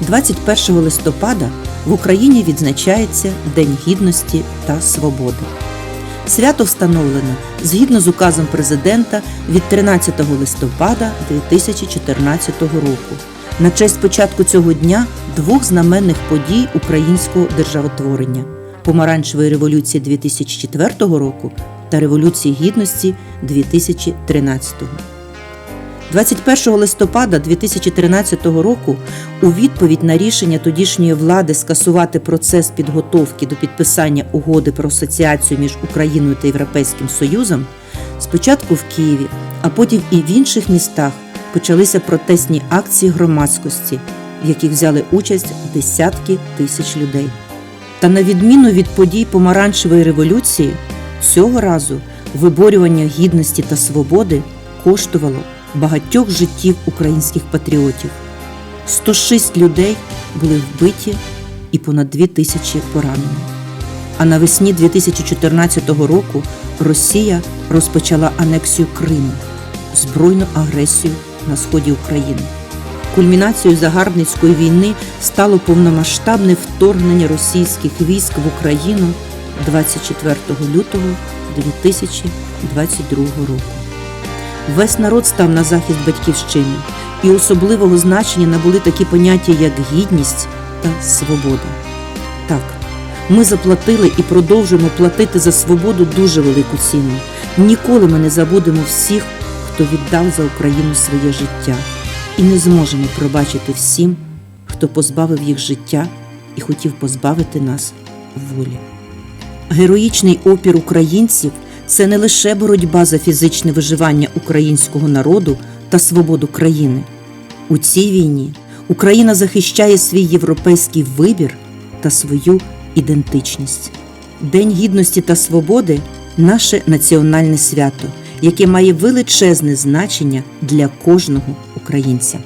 21 листопада в Україні відзначається День Гідності та Свободи. Свято встановлено згідно з указом президента від 13 листопада 2014 року на честь початку цього дня двох знаменних подій українського державотворення помаранчевої революції 2004 року та Революції Гідності 2013 року. 21 листопада 2013 року у відповідь на рішення тодішньої влади скасувати процес підготовки до підписання угоди про асоціацію між Україною та Європейським Союзом спочатку в Києві, а потім і в інших містах почалися протестні акції громадськості, в яких взяли участь десятки тисяч людей. Та на відміну від подій помаранчевої революції, цього разу виборювання гідності та свободи коштувало багатьох життів українських патріотів. 106 людей були вбиті і понад 2 тисячі поранені. А навесні 2014 року Росія розпочала анексію Криму, збройну агресію на сході України. Кульмінацією загарбницької війни стало повномасштабне вторгнення російських військ в Україну 24 лютого 2022 року. Весь народ став на захист батьківщини, і особливого значення набули такі поняття, як гідність та свобода. Так, ми заплатили і продовжуємо платити за свободу дуже велику ціну. Ніколи ми не забудемо всіх, хто віддав за Україну своє життя, і не зможемо пробачити всім, хто позбавив їх життя і хотів позбавити нас волі. Героїчний опір українців це не лише боротьба за фізичне виживання українського народу та свободу країни. У цій війні Україна захищає свій європейський вибір та свою ідентичність. День гідності та свободи наше національне свято, яке має величезне значення для кожного українця.